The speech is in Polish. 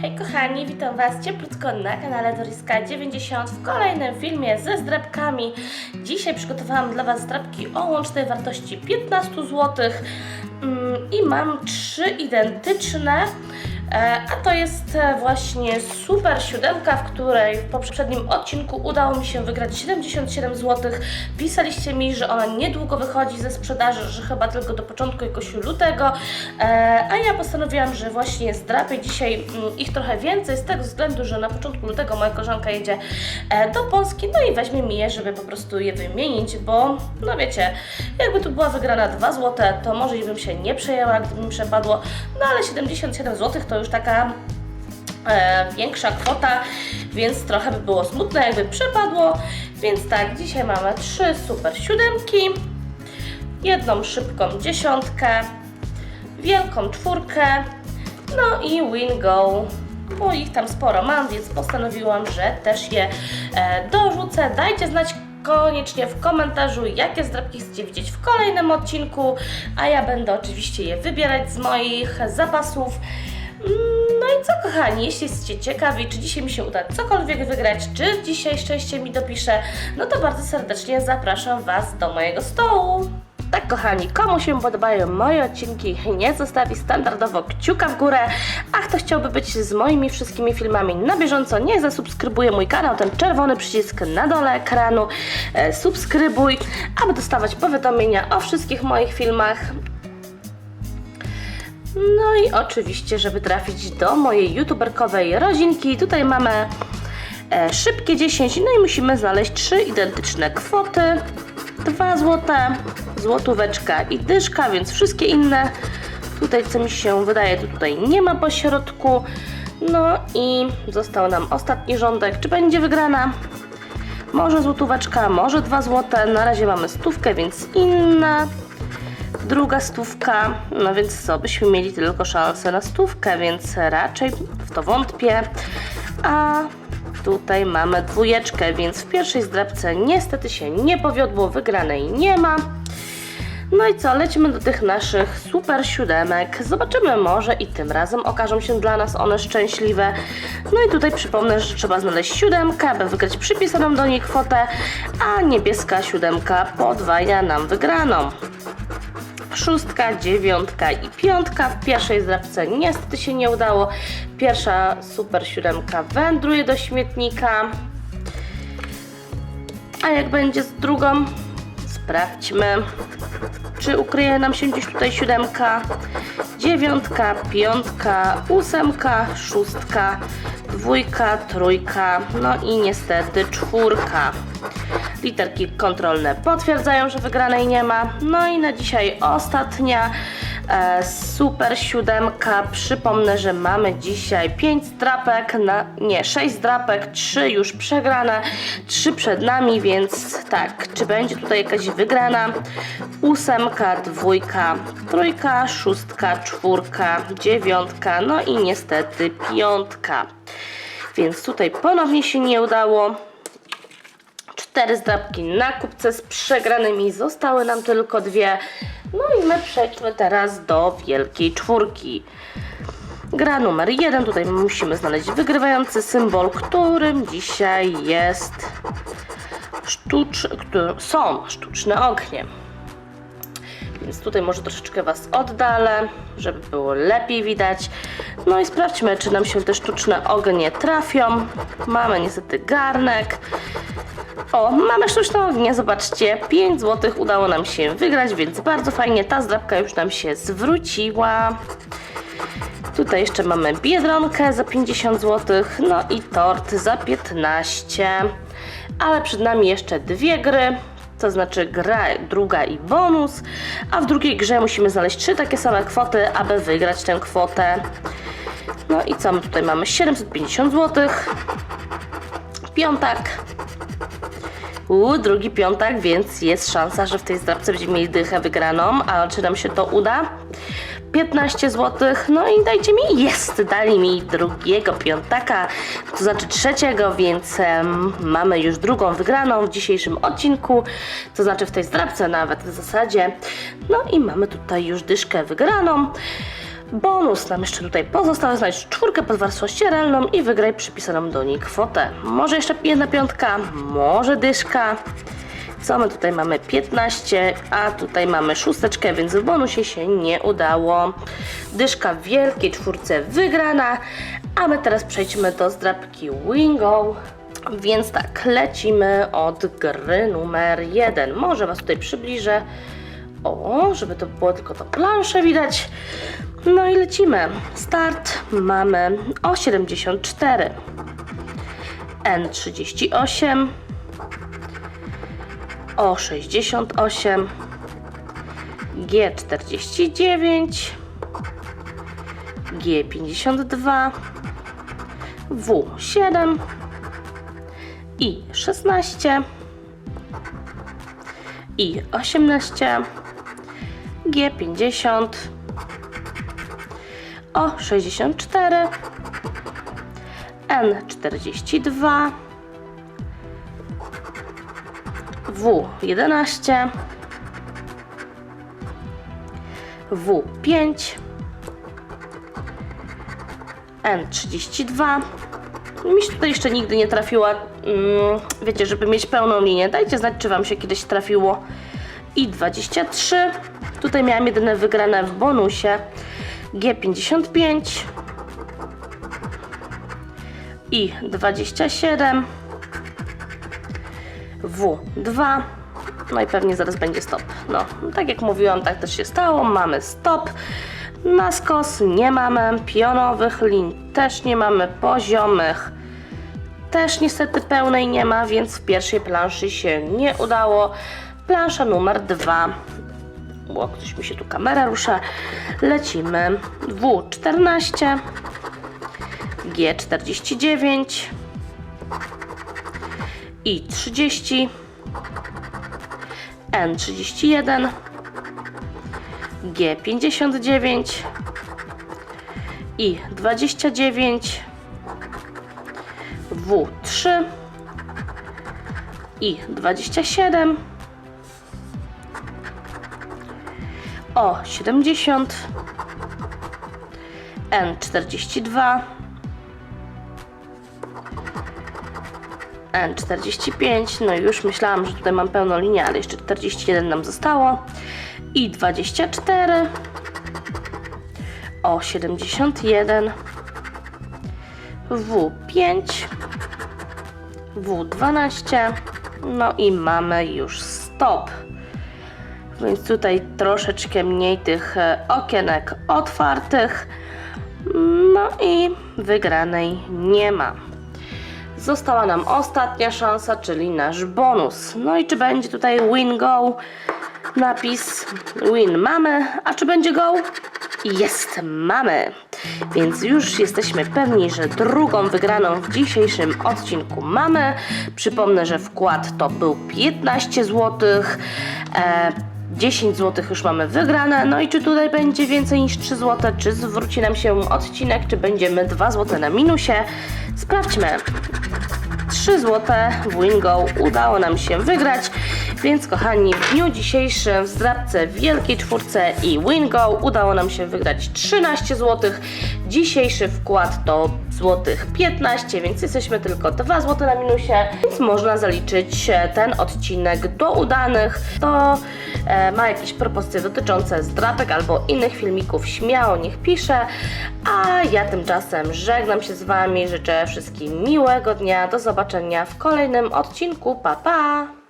Hej kochani, witam Was cieplutko na kanale Doriska 90 w kolejnym filmie ze zdrabkami. Dzisiaj przygotowałam dla Was zdrabki o łącznej wartości 15 zł mm, i mam trzy identyczne. E, A to jest e, właśnie super siódemka, w której w poprzednim odcinku udało mi się wygrać 77 zł. Pisaliście mi, że ona niedługo wychodzi ze sprzedaży, że chyba tylko do początku jakoś lutego. E, A ja postanowiłam, że właśnie zdrapię dzisiaj mm, ich trochę więcej z tego względu, że na początku lutego moja koleżanka jedzie do Polski, no i weźmie mi je, żeby po prostu je wymienić, bo no wiecie, jakby tu była wygrana 2 zł, to może bym się nie przejęła, gdyby mi przepadło, no ale 77 zł to już taka e, większa kwota, więc trochę by było smutne, jakby przepadło. Więc tak, dzisiaj mamy trzy super siódemki, jedną szybką dziesiątkę, wielką czwórkę, no i win go. Bo ich tam sporo mam, więc postanowiłam, że też je e, dorzucę. Dajcie znać koniecznie w komentarzu, jakie zdrabki chcecie widzieć w kolejnym odcinku, a ja będę oczywiście je wybierać z moich zapasów. No i co kochani, jeśli jesteście ciekawi, czy dzisiaj mi się uda cokolwiek wygrać, czy dzisiaj szczęście mi dopisze, no to bardzo serdecznie zapraszam Was do mojego stołu. Tak kochani, komu się podobają moje odcinki, nie zostawi standardowo kciuka w górę, a kto chciałby być z moimi wszystkimi filmami na bieżąco, niech zasubskrybuje mój kanał, ten czerwony przycisk na dole ekranu, e, subskrybuj, aby dostawać powiadomienia o wszystkich moich filmach, no i oczywiście, żeby trafić do mojej youtuberkowej rodzinki, tutaj mamy e, szybkie 10, no i musimy znaleźć trzy identyczne kwoty. 2 złote, złotóweczka i dyszka, więc wszystkie inne. Tutaj co mi się wydaje, tutaj nie ma po środku. No i został nam ostatni rządek. Czy będzie wygrana? Może złotóweczka, może 2 złote. Na razie mamy stówkę, więc inna druga stówka, no więc co, byśmy mieli tylko szansę na stówkę, więc raczej w to wątpię. A tutaj mamy dwójeczkę, więc w pierwszej zdrabce niestety się nie powiodło, wygranej nie ma. No i co, lecimy do tych naszych super siódemek. Zobaczymy, może i tym razem okażą się dla nas one szczęśliwe. No i tutaj przypomnę, że trzeba znaleźć siódemkę, aby wygrać przypisaną do niej kwotę, a niebieska siódemka podwaja nam wygraną szóstka, dziewiątka i piątka. W pierwszej zdrabce niestety się nie udało. Pierwsza super siódemka wędruje do śmietnika. A jak będzie z drugą? Sprawdźmy, czy ukryje nam się gdzieś tutaj siódemka, dziewiątka, piątka, ósemka, szóstka, dwójka, trójka, no i niestety czwórka. Literki kontrolne potwierdzają, że wygranej nie ma. No i na dzisiaj ostatnia e, super siódemka. Przypomnę, że mamy dzisiaj 5 drapek, na, nie 6 drapek, 3 już przegrane, 3 przed nami, więc tak, czy będzie tutaj jakaś wygrana? Ósemka, dwójka, trójka, szóstka, czwórka, dziewiątka, no i niestety piątka. Więc tutaj ponownie się nie udało. Cztery zdrabki na kupce z przegranymi, zostały nam tylko dwie. No i my przejdźmy teraz do wielkiej czwórki. Gra numer jeden, tutaj musimy znaleźć wygrywający symbol, którym dzisiaj jest sztucz... są sztuczne ognie. Więc tutaj może troszeczkę Was oddalę, żeby było lepiej widać. No i sprawdźmy, czy nam się te sztuczne ognie trafią. Mamy niestety garnek. O, mamy sztuczne ognie, zobaczcie, 5 zł udało nam się wygrać, więc bardzo fajnie, ta zdrabka już nam się zwróciła. Tutaj jeszcze mamy biedronkę za 50 zł, no i tort za 15. Ale przed nami jeszcze dwie gry, to znaczy gra druga i bonus, a w drugiej grze musimy znaleźć trzy takie same kwoty, aby wygrać tę kwotę. No i co my tutaj mamy? 750 zł. Piątak. U, drugi piątak, więc jest szansa, że w tej zdrabce będziemy mieli dychę wygraną, ale czy nam się to uda? 15 zł, no i dajcie mi, jest, dali mi drugiego piątaka, to znaczy trzeciego, więc mamy już drugą wygraną w dzisiejszym odcinku, to znaczy w tej zdrabce nawet w zasadzie, no i mamy tutaj już dyszkę wygraną. Bonus nam jeszcze tutaj pozostał, znajdź czwórkę pod warstwą ścieralną i wygraj przypisaną do niej kwotę. Może jeszcze jedna piątka, może dyszka. Co my tutaj mamy? 15, a tutaj mamy szósteczkę, więc w bonusie się nie udało. Dyszka w wielkiej czwórce wygrana, a my teraz przejdźmy do zdrabki Wingo. Więc tak, lecimy od gry numer 1. Może Was tutaj przybliżę. O, żeby to było tylko to plansze widać. No i lecimy. Start mamy o 74. N38 o 68 G49 G52 W7 i 16 i 18 G50 o 64 N42 W11 W5 N32 mi się tutaj jeszcze nigdy nie trafiła, mm, wiecie, żeby mieć pełną linię. Dajcie znać, czy Wam się kiedyś trafiło. I 23. Tutaj miałam jedyne wygrane w bonusie. G55. I 27. W2. No i pewnie zaraz będzie stop. No, tak jak mówiłam, tak też się stało. Mamy stop. Na skos nie mamy. Pionowych lin też nie mamy. Poziomych też niestety pełnej nie ma, więc w pierwszej planszy się nie udało. Plansza numer dwa. O, ktoś mi się tu kamera rusza. Lecimy. W14. G49 i 30 N31 G59 i 29 W3 i 27 o 70 N42 N45, no i już myślałam, że tutaj mam pełną linię, ale jeszcze 41 nam zostało. I 24 o 71 W5 W12 no i mamy już stop więc tutaj troszeczkę mniej tych e, okienek otwartych no i wygranej nie ma Została nam ostatnia szansa, czyli nasz bonus. No i czy będzie tutaj win go? Napis win mamy, a czy będzie go? Jest, mamy. Więc już jesteśmy pewni, że drugą wygraną w dzisiejszym odcinku mamy. Przypomnę, że wkład to był 15 zł. E, 10 zł już mamy wygrane. No i czy tutaj będzie więcej niż 3 zł? Czy zwróci nam się odcinek? Czy będziemy 2 zł na minusie? Sprawdźmy. 3 zł w Wingo udało nam się wygrać, więc kochani, w dniu dzisiejszym w zdrabce Wielkiej Czwórce i Wingo udało nam się wygrać 13 zł. Dzisiejszy wkład to złotych 15, więc jesteśmy tylko 2 zł na minusie, więc można zaliczyć e, ten odcinek do udanych. To e, ma jakieś propozycje dotyczące zdrapek albo innych filmików, śmiało niech pisze. A ja tymczasem żegnam się z Wami, życzę wszystkim miłego dnia, do zobaczenia w kolejnym odcinku, pa pa!